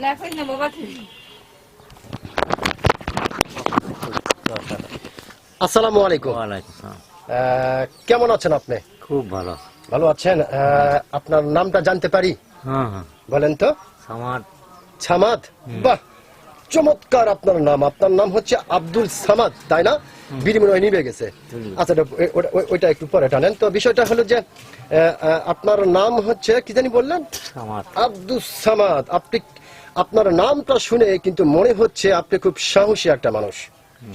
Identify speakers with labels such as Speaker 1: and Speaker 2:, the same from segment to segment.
Speaker 1: Left in the
Speaker 2: আসসালামু আলাইকুম কেমন আছেন আপনি
Speaker 3: খুব ভালো।
Speaker 2: ভালো আছেন? আপনার নামটা জানতে পারি?
Speaker 3: হ্যাঁ হ্যাঁ।
Speaker 2: বলেন তো।
Speaker 3: সামাদ।
Speaker 2: সামাদ? বাহ! চমৎকার আপনার নাম। আপনার নাম হচ্ছে আব্দুল সামাদ তাই না? বিনিময় নিবে গেছে। আচ্ছা ওইটা একটু পরে টানেন। তো বিষয়টা হলো যে আপনার নাম হচ্ছে কি জানি বললেন? আব্দুল সামাদ। আপনি আপনার নামটা শুনে কিন্তু মনে হচ্ছে আপনি খুব সাহসী একটা মানুষ।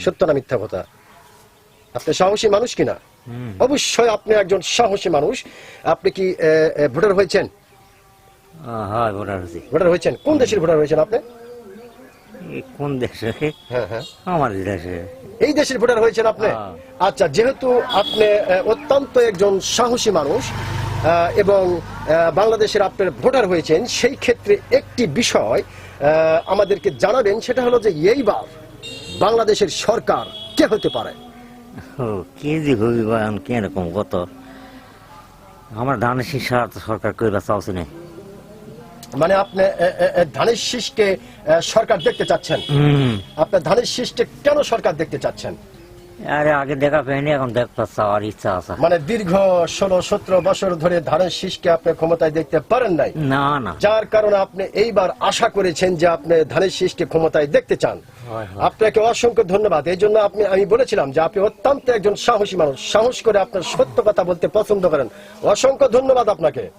Speaker 2: সত্য না মিথ্যা কথা? আপনি সাহসী মানুষ কিনা? অবশ্যই আপনি একজন সাহসী মানুষ। আপনি কি ভোটার হয়েছেন?
Speaker 3: ভোটার হয়েছি।
Speaker 2: ভোটার হয়েছেন। কোন দেশের ভোটার হয়েছেন আপনি?
Speaker 3: কোন দেশে?
Speaker 2: হ্যাঁ হ্যাঁ।
Speaker 3: দেশে।
Speaker 2: এই দেশের ভোটার হয়েছেন আপনি?
Speaker 3: হ্যাঁ।
Speaker 2: আচ্ছা যেহেতু আপনি অত্যন্ত একজন সাহসী মানুষ এবং বাংলাদেশের আপনার ভোটার হয়েছেন সেই ক্ষেত্রে একটি বিষয় আমাদেরকে জানাবেন সেটা হলো যে এইবার বাংলাদেশের সরকার কে হতে পারে?
Speaker 3: ও কে যে হবি বা এখন কে রকম কত? আমার ধানের শীষ সরকার কইরা চাওছে না।
Speaker 2: মানে আপনি ধানের শীষকে সরকার দেখতে চাচ্ছেন? আপনার ধানের শীষকে কেন সরকার দেখতে চাচ্ছেন?
Speaker 3: আরে আগে দেখা পাইনি এখন দেখতে চাওয়ার ইচ্ছা আছে।
Speaker 2: মানে দীর্ঘ ষোলো সতেরো বছর ধরে ধানের শীষকে আপনি ক্ষমতায় দেখতে পারেন নাই?
Speaker 3: না না।
Speaker 2: যার কারণে আপনি এইবার আশা করেছেন যে আপনি ধানের শীষকে ক্ষমতায় দেখতে চান। আপনাকে অসংখ্য ধন্যবাদ। এই জন্য আপনি আমি বলেছিলাম যে আপনি অত্যন্ত একজন সাহসী মানুষ। সাহস করে আপনার সত্য কথা বলতে পছন্দ করেন। অসংখ্য ধন্যবাদ আপনাকে।